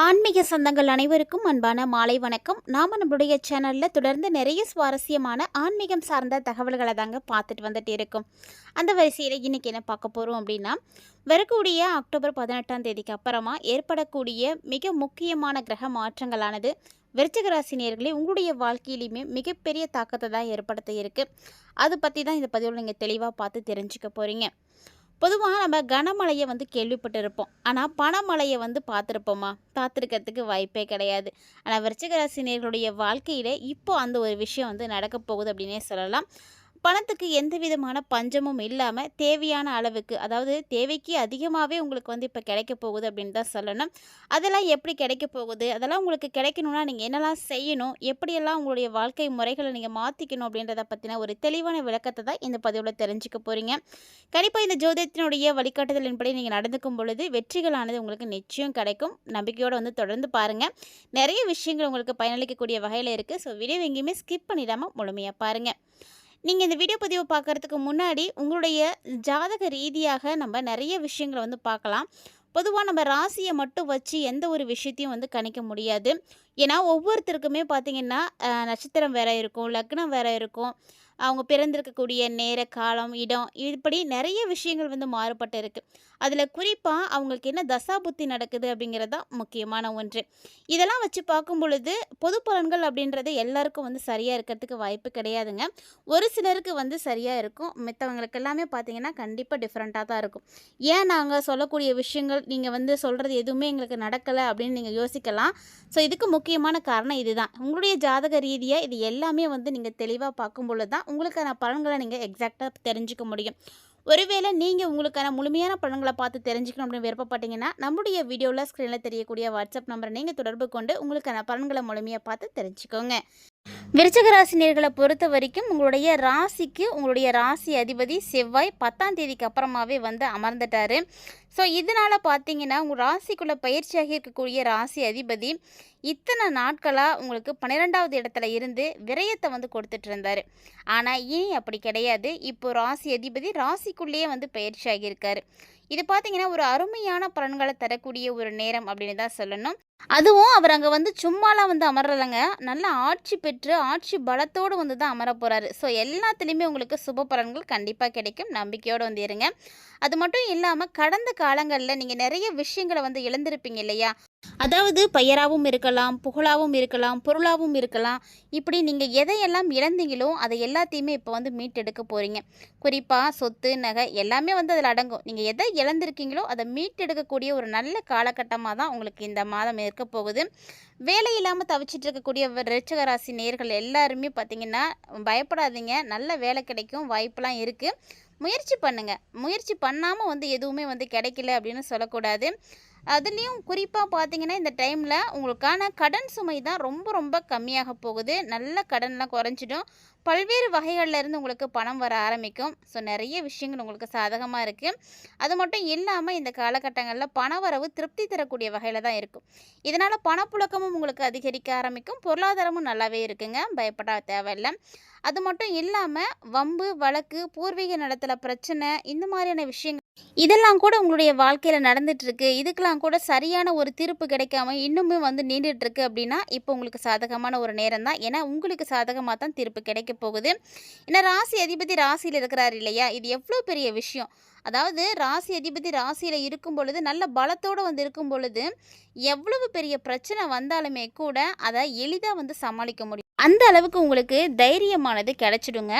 ஆன்மீக சொந்தங்கள் அனைவருக்கும் அன்பான மாலை வணக்கம். நாம் நம்மளுடைய சேனலில் தொடர்ந்து நிறைய சுவாரஸ்யமான ஆன்மீகம் சார்ந்த தகவல்களை தாங்க பார்த்துட்டு வந்துட்டு இருக்கோம். அந்த வரிசையில் இன்றைக்கி என்ன பார்க்க போகிறோம் அப்படின்னா வரக்கூடிய அக்டோபர் பதினெட்டாம் தேதிக்கு அப்புறமா ஏற்படக்கூடிய மிக முக்கியமான கிரக மாற்றங்களானது விருச்சிக ராசினியர்களே உங்களுடைய வாழ்க்கையிலையுமே மிகப்பெரிய தாக்கத்தை தான் ஏற்படுத்த இருக்குது அது பற்றி தான் இந்த பதிவில் நீங்கள் தெளிவாக பார்த்து தெரிஞ்சுக்க போகிறீங்க பொதுவாக நம்ம கனமழையை வந்து கேள்விப்பட்டிருப்போம். ஆனால் பணமழையை வந்து பார்த்துருப்போமா? பார்த்துருக்கிறதுக்கு வாய்ப்பே கிடையாது. ஆனால் விருச்சிகராசினியர்களுடைய வாழ்க்கையில் இப்போ அந்த ஒரு விஷயம் வந்து நடக்க போகுது அப்படின்னே சொல்லலாம். பணத்துக்கு எந்த விதமான பஞ்சமும் இல்லாமல் தேவையான அளவுக்கு அதாவது தேவைக்கு அதிகமாகவே உங்களுக்கு வந்து இப்போ கிடைக்க போகுது அப்படின்னு தான் சொல்லணும். அதெல்லாம் எப்படி கிடைக்க போகுது? அதெல்லாம் உங்களுக்கு கிடைக்கணும்னா நீங்கள் என்னெல்லாம் செய்யணும்? எப்படியெல்லாம் உங்களுடைய வாழ்க்கை முறைகளை நீங்கள் மாற்றிக்கணும் அப்படின்றத பற்றின ஒரு தெளிவான விளக்கத்தை தான் இந்த பதிவில் தெரிஞ்சுக்க போகிறீங்க கண்டிப்பாக இந்த ஜோதிடத்தினுடைய வழிகாட்டுதலின்படி நீங்கள் நடந்துக்கும் பொழுது வெற்றிகளானது உங்களுக்கு நிச்சயம் கிடைக்கும். நம்பிக்கையோடு வந்து தொடர்ந்து பாருங்கள் நிறைய விஷயங்கள் உங்களுக்கு பயனளிக்கக்கூடிய வகையில் இருக்குது ஸோ வீடியோ எங்கேயுமே ஸ்கிப் பண்ணிடாமல் முழுமையாக பாருங்கள் நீங்கள் இந்த வீடியோ பதிவை பார்க்குறதுக்கு முன்னாடி உங்களுடைய ஜாதக ரீதியாக நம்ம நிறைய விஷயங்களை வந்து பார்க்கலாம். பொதுவாக நம்ம ராசியை மட்டும் வச்சு எந்த ஒரு விஷயத்தையும் வந்து கணிக்க முடியாது. ஏன்னா ஒவ்வொருத்தருக்குமே பார்த்திங்கன்னா நட்சத்திரம் வேறு இருக்கும் லக்னம் வேறு இருக்கும். அவங்க பிறந்திருக்கக்கூடிய நேர காலம் இடம் இப்படி நிறைய விஷயங்கள் வந்து மாறுபட்டு இருக்குது அதில் குறிப்பாக அவங்களுக்கு என்ன தசா புத்தி நடக்குது அப்படிங்கிறது தான் முக்கியமான ஒன்று. இதெல்லாம் வச்சு பார்க்கும் பொழுது பொது பலன்கள் அப்படின்றது எல்லாருக்கும் வந்து சரியாக இருக்கிறதுக்கு வாய்ப்பு கிடையாதுங்க. ஒரு சிலருக்கு வந்து சரியாக இருக்கும். மித்தவங்களுக்கு எல்லாமே பார்த்தீங்கன்னா கண்டிப்பாக டிஃப்ரெண்ட்டாக தான் இருக்கும். ஏன் நாங்கள் சொல்லக்கூடிய விஷயங்கள் நீங்கள் வந்து சொல்கிறது எதுவுமே எங்களுக்கு நடக்கலை அப்படின்னு நீங்கள் யோசிக்கலாம். ஸோ இதுக்கு முக்கியமான காரணம் இதுதான். உங்களுடைய ஜாதக ரீதியாக இது எல்லாமே வந்து நீங்கள் தெளிவாக பார்க்கும் பொழுது தான் உங்களுக்கான பலன்களை நீங்கள் எக்ஸாக்டாக தெரிஞ்சுக்க முடியும். ஒருவேளை நீங்கள் உங்களுக்கான முழுமையான பலன்களை பார்த்து தெரிஞ்சுக்கணும் அப்படின்னு விருப்பப்பட்டீங்கன்னா நம்முடைய வீடியோவில் ஸ்க்ரீனில் தெரியக்கூடிய வாட்ஸ்அப் நம்பரை நீங்கள் தொடர்பு கொண்டு உங்களுக்கான பலன்களை முழுமையாக பார்த்து தெரிஞ்சுக்கோங்க. விருச்சக ராசினியர்களை பொறுத்த வரைக்கும் உங்களுடைய ராசிக்கு உங்களுடைய ராசி அதிபதி செவ்வாய் பத்தாம் தேதிக்கு அப்புறமாவே வந்து அமர்ந்துட்டார். ஸோ இதனால் பார்த்தீங்கன்னா உங்கள் ராசிக்குள்ளே பயிற்சியாகி இருக்கக்கூடிய ராசி அதிபதி இத்தனை நாட்களாக உங்களுக்கு பன்னிரெண்டாவது இடத்துல இருந்து விரயத்தை வந்து கொடுத்துட்டு இருந்தார். ஆனால் ஏன் அப்படி கிடையாது? இப்போ ராசி அதிபதி ராசிக்குள்ளேயே வந்து பயிற்சி ஆகியிருக்காரு இது பார்த்தீங்கன்னா ஒரு அருமையான பலன்களை தரக்கூடிய ஒரு நேரம் அப்படின்னு தான் சொல்லணும். அதுவும் அவர் அங்கே வந்து சும்மாலாம் வந்து அமரலைங்க. நல்ல ஆட்சி பெற்று ஆட்சி பலத்தோடு வந்து தான் அமர போகிறாரு ஸோ எல்லாத்துலேயுமே உங்களுக்கு சுப பலன்கள் கண்டிப்பாக கிடைக்கும். நம்பிக்கையோடு வந்து இருங்க. அது மட்டும் இல்லாமல் கடந்த காலங்களில் நீங்கள் நிறைய விஷயங்களை வந்து இழந்திருப்பீங்க இல்லையா? அதாவது பெயராகவும் இருக்கலாம் புகழாகவும் இருக்கலாம் பொருளாகவும் இருக்கலாம். இப்படி நீங்கள் எதையெல்லாம் இழந்தீங்களோ அதை எல்லாத்தையுமே இப்போ வந்து மீட்டெடுக்க போகிறீங்க குறிப்பாக சொத்து நகை எல்லாமே வந்து அதில் அடங்கும். நீங்கள் எதை இழந்திருக்கீங்களோ அதை மீட்டெடுக்கக்கூடிய ஒரு நல்ல காலகட்டமாக தான் உங்களுக்கு இந்த மாதம் இருக்க போகுது. வேலை இல்லாமல் தவிச்சிட்டு இருக்கக்கூடிய ரிச்சகராசி நேர்கள் எல்லாருமே பார்த்தீங்கன்னா பயப்படாதீங்க. நல்ல வேலை கிடைக்கும் வாய்ப்பெலாம் இருக்குது முயற்சி பண்ணுங்கள் முயற்சி பண்ணாமல் வந்து எதுவுமே வந்து கிடைக்கல அப்படின்னு சொல்லக்கூடாது. அதுலேயும் குறிப்பாக பார்த்தீங்கன்னா இந்த டைமில் உங்களுக்கான கடன் சுமை தான் ரொம்ப ரொம்ப கம்மியாக போகுது. நல்ல கடன்லாம் குறைஞ்சிடும். பல்வேறு வகைகளிலிருந்து உங்களுக்கு பணம் வர ஆரம்பிக்கும். ஸோ நிறைய விஷயங்கள் உங்களுக்கு சாதகமாக இருக்குது அது மட்டும் இல்லாமல் இந்த காலகட்டங்களில் பண வரவு திருப்தி தரக்கூடிய வகையில் தான் இருக்கும். இதனால் பணப்புழக்கமும் உங்களுக்கு அதிகரிக்க ஆரம்பிக்கும். பொருளாதாரமும் நல்லாவே இருக்குங்க. பயப்பட தேவையில்லை. அது மட்டும் இல்லாமல் வம்பு வழக்கு பூர்வீக நடத்தில் பிரச்சனை இந்த மாதிரியான விஷயங்கள் இதெல்லாம் கூட உங்களுடைய வாழ்க்கையில் நடந்துட்டுருக்கு. இதுக்கெல்லாம் கூட சரியான ஒரு தீர்ப்பு கிடைக்காம இன்னுமே வந்து நீண்டுட்டுருக்கு அப்படின்னா இப்போ உங்களுக்கு சாதகமான ஒரு நேரம் தான். ஏன்னா உங்களுக்கு சாதகமாக தான் தீர்ப்பு கிடைக்க போகுது. ஏன்னா ராசி அதிபதி ராசியில் இருக்கிறார் இல்லையா? இது எவ்வளோ பெரிய விஷயம். அதாவது ராசி அதிபதி ராசியில் இருக்கும் பொழுது நல்ல பலத்தோடு வந்து இருக்கும் பொழுது எவ்வளவு பெரிய பிரச்சனை வந்தாலுமே கூட அதை எளிதாக வந்து சமாளிக்க முடியும். அந்த அளவுக்கு உங்களுக்கு தைரியமானது கிடைச்சிடுங்க.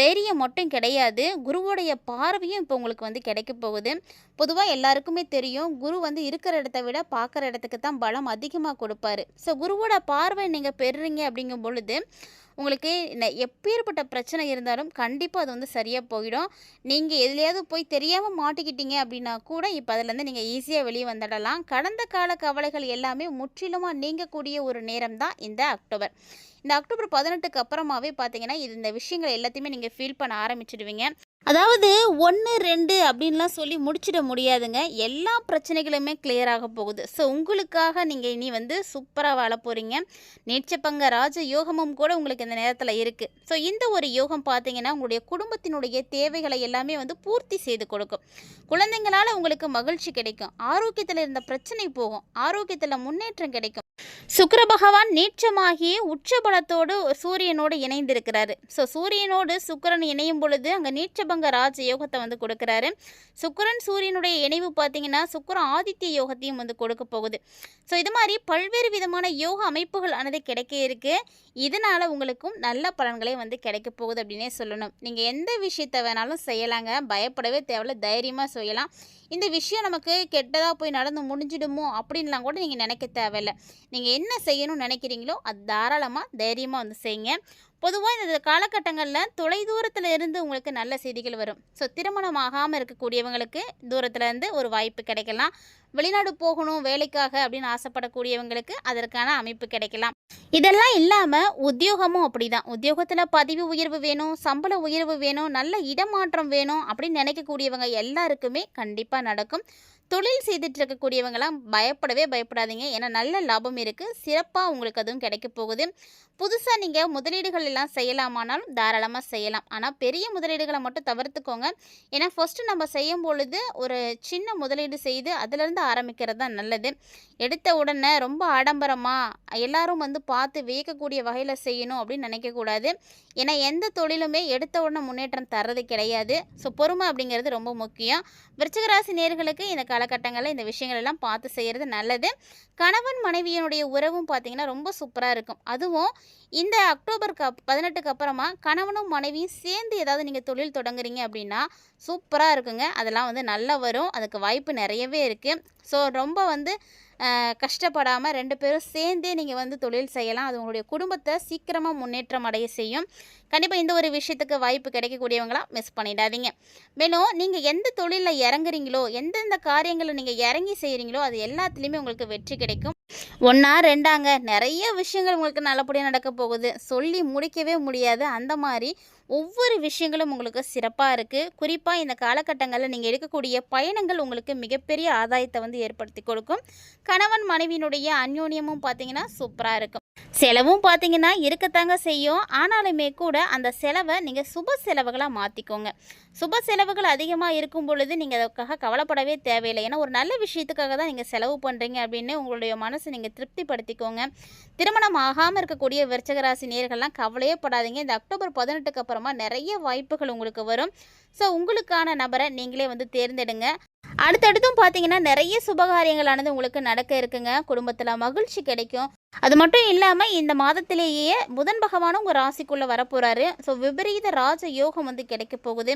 தைரியம் மட்டும் கிடையாது. குருவோடைய பார்வையும் இப்போ உங்களுக்கு வந்து கிடைக்க போகுது. பொதுவாக எல்லாருக்குமே தெரியும். குரு வந்து இருக்கிற இடத்த விட பார்க்குற இடத்துக்கு தான் பலம் அதிகமாக கொடுப்பாரு. ஸோ குருவோட பார்வை நீங்கள் பெறுறீங்க அப்படிங்கும் பொழுது உங்களுக்கு எப்பேற்பட்ட பிரச்சனை இருந்தாலும் கண்டிப்பாக அது வந்து சரியாக போயிடும். நீங்கள் எதுலையாவது போய் தெரியாமல் மாட்டிக்கிட்டீங்க அப்படின்னா கூட இப்போ அதுலேருந்து நீங்கள் ஈஸியாக வெளியே வந்துடலாம். கடந்த கால கவலைகள் எல்லாமே முற்றிலுமாக நீங்கக்கூடிய ஒரு நேரம் தான் இந்த அக்டோபர். இந்த அக்டோபர் பதினெட்டுக்கு அப்புறமாவே பார்த்தீங்கன்னா இது இந்த விஷயங்கள் எல்லாத்தையுமே நீங்கள் ஃபீல் பண்ண ஆரம்பிச்சிடுவீங்க. அதாவது ஒன்று ரெண்டு அப்படின்லாம் சொல்லி முடிச்சிட முடியாதுங்க. எல்லா பிரச்சனைகளுமே கிளியர் ஆக போகுது. ஸோ உங்களுக்காக நீங்கள் இனி வந்து சூப்பராக வாழ போகிறீங்க நேட்சப்பங்க ராஜ யோகமும் கூட உங்களுக்கு இந்த நேரத்தில் இருக்குது ஸோ இந்த ஒரு யோகம் பார்த்தீங்கன்னா உங்களுடைய குடும்பத்தினுடைய தேவைகளை எல்லாமே வந்து பூர்த்தி செய்து கொடுக்கும். குழந்தைங்களால் உங்களுக்கு மகிழ்ச்சி கிடைக்கும். ஆரோக்கியத்தில் இருந்த பிரச்சனை போகும். ஆரோக்கியத்தில் முன்னேற்றம் கிடைக்கும். சுக்கர பகவான் நீச்சமாகி உச்சபலத்தோடு சூரியனோடு இணைந்திருக்கிறாரு. ஸோ சூரியனோடு சுக்கிரன் இணையும் பொழுது அங்கே நீச்சபங்க ராஜ யோகத்தை வந்து கொடுக்குறாரு. சுக்கரன் சூரியனுடைய இணைவு பார்த்தீங்கன்னா சுக்கரன் ஆதித்ய யோகத்தையும் வந்து கொடுக்க போகுது. ஸோ இது மாதிரி பல்வேறு விதமான யோக அமைப்புகள் ஆனது கிடைக்க இருக்கு. இதனால் உங்களுக்கும் நல்ல பலன்களே வந்து கிடைக்க போகுது அப்படின்னே சொல்லணும். நீங்கள் எந்த விஷயத்தை வேணாலும் செய்யலாங்க. பயப்படவே தேவையில்ல. தைரியமாக செய்யலாம். இந்த விஷயம் நமக்கு கெட்டதாக போய் நடந்து முடிஞ்சிடுமோ அப்படின்லாம் கூட நீங்கள் நினைக்க தேவையில்லை. நீங்கள் என்ன செய்யணும்னு நினைக்கிறீங்களோ அது தாராளமாக தைரியமாக வந்து செய்யுங்க பொதுவாக இந்த காலகட்டங்களில் தொலைதூரத்தில் இருந்து உங்களுக்கு நல்ல செய்திகள் வரும். ஸோ திருமணம் ஆகாமல் இருக்கக்கூடியவங்களுக்கு தூரத்துலேருந்து ஒரு வாய்ப்பு கிடைக்கலாம். வெளிநாடு போகணும் வேலைக்காக அப்படின்னு ஆசைப்படக்கூடியவங்களுக்கு அதற்கான அமைப்பு கிடைக்கலாம். இதெல்லாம் இல்லாமல் உத்தியோகமும் அப்படி தான் உத்தியோகத்தில் பதிவு உயர்வு வேணும் சம்பள உயர்வு வேணும் நல்ல இடமாற்றம் வேணும் அப்படின்னு நினைக்கக்கூடியவங்க எல்லாருக்குமே கண்டிப்பாக நடக்கும். தொழில் செய்துட்டு இருக்கக்கூடியவங்களாம் பயப்படவே பயப்படாதீங்க. ஏன்னா நல்ல லாபம் இருக்குது சிறப்பாக உங்களுக்கு அதுவும் கிடைக்க போகுது. புதுசாக நீங்கள் முதலீடுகள் எல்லாம் செய்யலாமானாலும் தாராளமாக செய்யலாம். ஆனால் பெரிய முதலீடுகளை மட்டும் தவிர்த்துக்கோங்க. ஏன்னா ஃபஸ்ட்டு நம்ம செய்யும் பொழுது ஒரு சின்ன முதலீடு செய்து அதிலிருந்து ஆரம்பிக்கிறது தான் நல்லது. எடுத்த உடனே ரொம்ப ஆடம்பரமாக எல்லாரும் வந்து பார்த்து வியக்கக்கூடிய வகையில் செய்யணும் அப்படின்னு நினைக்கக்கூடாது. ஏன்னா எந்த தொழிலுமே எடுத்த உடனே முன்னேற்றம் தர்றது கிடையாது. ஸோ பொறுமை அப்படிங்கிறது ரொம்ப முக்கியம். விருச்சிகராசி நேர்களுக்கு இந்த காலகட்டங்களில் இந்த விஷயங்கள் எல்லாம் பார்த்து செய்கிறது நல்லது. கணவன் மனைவியினுடைய உறவும் பார்த்தீங்கன்னா ரொம்ப சூப்பராக இருக்கும். அதுவும் இந்த அக்டோபர் கப் பதினெட்டுக்கு அப்புறமா கணவனும் மனைவியும் சேர்ந்து ஏதாவது நீங்கள் தொழில் தொடங்குறீங்க அப்படின்னா சூப்பராக இருக்குங்க. அதெல்லாம் வந்து நல்லா வரும். அதுக்கு வாய்ப்பு நிறையவே இருக்குது ஸோ ரொம்ப வந்து கஷ்டப்படாமல் ரெண்டு பேரும் சேர்ந்தே நீங்கள் வந்து தொழில் செய்யலாம். அது உங்களுடைய குடும்பத்தை சீக்கிரமாக முன்னேற்றம் அடைய செய்யும். கண்டிப்பாக இந்த ஒரு விஷயத்துக்கு வாய்ப்பு கிடைக்கக்கூடியவங்களாம் மிஸ் பண்ணிடாதீங்க. மேலும் நீங்கள் எந்த தொழிலில் இறங்குறீங்களோ எந்தெந்த காரியங்களை நீங்கள் இறங்கி செய்கிறீங்களோ அது எல்லாத்துலேயுமே உங்களுக்கு வெற்றி கிடைக்கும். ஒன்றா ரெண்டாங்க. நிறைய விஷயங்கள் உங்களுக்கு நல்லபடியாக நடக்க போகுது. சொல்லி முடிக்கவே முடியாது. அந்த மாதிரி ஒவ்வொரு விஷயங்களும் உங்களுக்கு சிறப்பாக இருக்குது குறிப்பாக இந்த காலகட்டங்களில் நீங்கள் எடுக்கக்கூடிய பயணங்கள் உங்களுக்கு மிகப்பெரிய ஆதாயத்தை வந்து ஏற்படுத்தி கொடுக்கும். கணவன் மனைவியினுடைய அந்யோன்யமும் பார்த்தீங்கன்னா சூப்பராக இருக்கும். செலவும் பார்த்தீங்கன்னா இருக்கத்தாங்க செய்யும். ஆனாலுமே கூட அந்த செலவை நீங்கள் சுப செலவுகளாக மாற்றிக்கோங்க சுப செலவுகள் அதிகமாக இருக்கும் பொழுது நீங்கள் அதுக்காக கவலைப்படவே தேவையில்லை. ஏன்னா ஒரு நல்ல விஷயத்துக்காக தான் நீங்கள் செலவு பண்ணுறீங்க அப்படின்னு உங்களுடைய மனசை நீங்கள் திருப்திப்படுத்திக்கோங்க. திருமணம் ஆகாமல் இருக்கக்கூடிய விருச்சகராசி நேர்கள்லாம் கவலையே படாதீங்க. இந்த அக்டோபர் பதினெட்டுக்கு அப்புறமா நிறைய வாய்ப்புகள் உங்களுக்கு வரும். ஸோ உங்களுக்கான நபரை நீங்களே வந்து தேர்ந்தெடுங்க. அடுத்தடுத்தும் பார்த்தீங்கன்னா நிறைய சுபகாரியங்களானது உங்களுக்கு நடக்க இருக்குங்க. குடும்பத்தில் மகிழ்ச்சி கிடைக்கும். அது மட்டும் இல்லாமல் இந்த மாதத்திலேயே புதன் பகவானும் உங்கள் ராசிக்குள்ளே வரப்போகிறாரு ஸோ விபரீத ராஜ யோகம் வந்து கிடைக்க போகுது.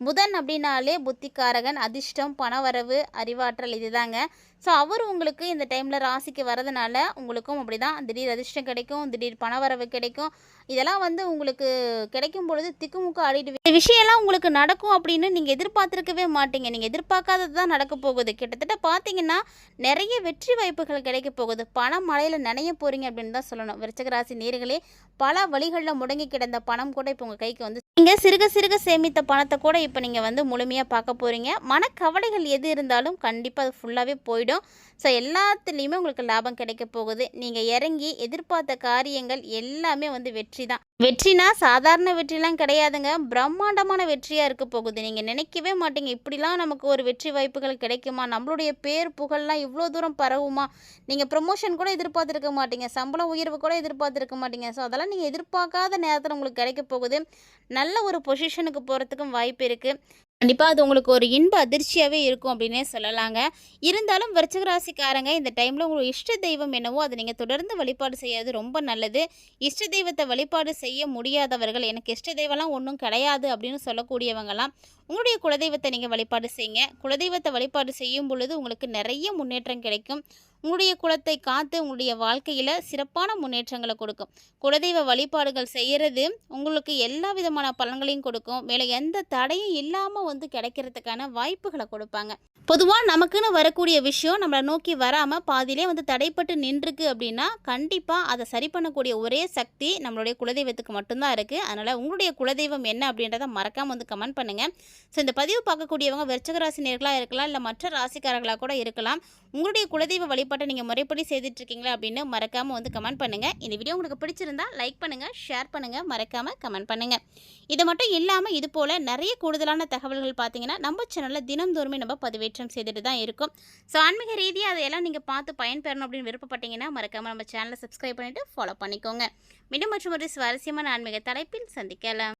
புதன் அப்படின்னாலே புத்திக்காரகன் அதிர்ஷ்டம் பணவரவு அறிவாற்றல் இதுதாங்க. ஸோ அவர் உங்களுக்கு இந்த டைமில் ராசிக்கு வரதுனால உங்களுக்கும் அப்படி தான் திடீர் அதிர்ஷ்டம் கிடைக்கும் திடீர் பணவரவு கிடைக்கும். இதெல்லாம் வந்து உங்களுக்கு கிடைக்கும் பொழுது திக்குமுக்கு ஆடிட்டு இந்த விஷயம்லாம் உங்களுக்கு நடக்கும் அப்படின்னு நீங்கள் எதிர்பார்த்துருக்கவே மாட்டீங்க. நீங்கள் எதிர்பார்க்காதது தான் நடக்க போகுது. கிட்டத்தட்ட பார்த்தீங்கன்னா நிறைய வெற்றி வாய்ப்புகள் கிடைக்க போகுது. பணம் மழையில் நினைய போகிறீங்க அப்படின்னு தான் சொல்லணும். விருச்சக ராசி நேர்களே பல வழிகளில் முடங்கி கிடந்த பணம் கூட இப்போ உங்கள் கைக்கு வந்து நீங்கள் சிறுக சிறுக சேமித்த பணத்தை கூட இப்போ நீங்கள் வந்து முழுமையாக பார்க்க போகிறீங்க மனக்கவலைகள் எது இருந்தாலும் கண்டிப்பாக அது ஃபுல்லாகவே போயிடும். ஸோ எல்லாத்துலேயுமே உங்களுக்கு லாபம் கிடைக்க போகுது. நீங்கள் இறங்கி எதிர்பார்த்த காரியங்கள் எல்லாமே வந்து வெற்றி தான். வெற்றினா சாதாரண வெற்றிலாம் கிடையாதுங்க. பிரம்மாண்டமான வெற்றியாக இருக்க போகுது. நீங்கள் நினைக்கவே மாட்டீங்க. இப்படிலாம் நமக்கு ஒரு வெற்றி வாய்ப்புகள் கிடைக்குமா? நம்மளுடைய பேர் புகழ்லாம் இவ்வளோ தூரம் பரவுமா? நீங்கள் ப்ரொமோஷன் கூட எதிர்பார்த்துருக்க மாட்டீங்க. சம்பளம் உயர்வு கூட எதிர்பார்த்துருக்க மாட்டீங்க. ஸோ அதெல்லாம் நீங்கள் எதிர்பார்க்காத நேரத்தில் உங்களுக்கு கிடைக்க போகுது. நல்ல ஒரு பொசிஷனுக்கு போகிறதுக்கும் வாய்ப்பு இருக்குது கண்டிப்பாக அது உங்களுக்கு ஒரு இன்ப அதிர்ச்சியாகவே இருக்கும் அப்படின்னே சொல்லலாங்க. இருந்தாலும் விருச்சிக ராசிக்காரங்க இந்த டைமில் உங்களுக்கு இஷ்ட தெய்வம் என்னவோ அதை நீங்கள் தொடர்ந்து வழிபாடு செய்யறது ரொம்ப நல்லது. இஷ்ட தெய்வத்தை வழிபாடு செய்ய முடியாதவர்கள் எனக்கு இஷ்ட தெய்வம்லாம் ஒன்றும் கிடையாது அப்படின்னு சொல்லக்கூடியவங்கலாம் உங்களுடைய குலதெய்வத்தை நீங்கள் வழிபாடு செய்யுங்க. குலதெய்வத்தை வழிபாடு செய்யும் பொழுது உங்களுக்கு நிறைய முன்னேற்றம் கிடைக்கும். உங்களுடைய குலத்தை காத்து உங்களுடைய வாழ்க்கையில் சிறப்பான முன்னேற்றங்களை கொடுக்கும். குலதெய்வ வழிபாடுகள் செய்கிறது உங்களுக்கு எல்லா விதமான பலன்களையும் கொடுக்கும். மேலே எந்த தடையும் இல்லாமல் வந்து கிடைக்கிறதுக்கான வாய்ப்புகளை கொடுப்பாங்க. பொதுவாக நமக்குன்னு வரக்கூடிய விஷயம் நம்மளை நோக்கி வராமல் பாதியிலே வந்து தடைப்பட்டு நின்றுருக்கு அப்படின்னா கண்டிப்பாக அதை சரி பண்ணக்கூடிய ஒரே சக்தி நம்மளுடைய குலதெய்வத்துக்கு மட்டும்தான் இருக்குது அதனால் உங்களுடைய குலதெய்வம் என்ன அப்படின்றத மறக்காமல் வந்து கமெண்ட் பண்ணுங்கள் ஸோ இந்த பதிவு பார்க்கக்கூடியவங்க விருச்சக ராசி நேர்களாக இருக்கலாம் இல்லை மற்ற ராசிக்காரர்களாக கூட இருக்கலாம். உங்களுடைய குலதெய்வ வழிபாட்டை நீங்கள் முறைப்படி செய்துட்டு இருக்கீங்களா அப்படின்னு மறக்காமல் வந்து கமெண்ட் பண்ணுங்கள் இந்த வீடியோ உங்களுக்கு பிடிச்சிருந்தா லைக் பண்ணுங்கள் ஷேர் பண்ணுங்கள் மறக்காமல் கமெண்ட் பண்ணுங்கள் இது மட்டும் இல்லாமல் இது போல் நிறைய கூடுதலான தகவல்கள் பார்த்தீங்கன்னா நம்ம சேனலில் தினந்தோறுமே நம்ம பதிவேற்றம் செய்துட்டு தான் இருக்கும். ஸோ ஆன்மீக ரீதியாக அதையெல்லாம் நீங்கள் பார்த்து பயன்பெறணும் அப்படின்னு விருப்பப்பட்டீங்கன்னா மறக்காமல் நம்ம சேனலை சப்ஸ்கிரைப் பண்ணிவிட்டு ஃபாலோ பண்ணிக்கோங்க. மீண்டும் மற்றும் ஒரு சுவாரஸ்யமான ஆன்மீக தலைப்பில் சந்திக்கலாம்.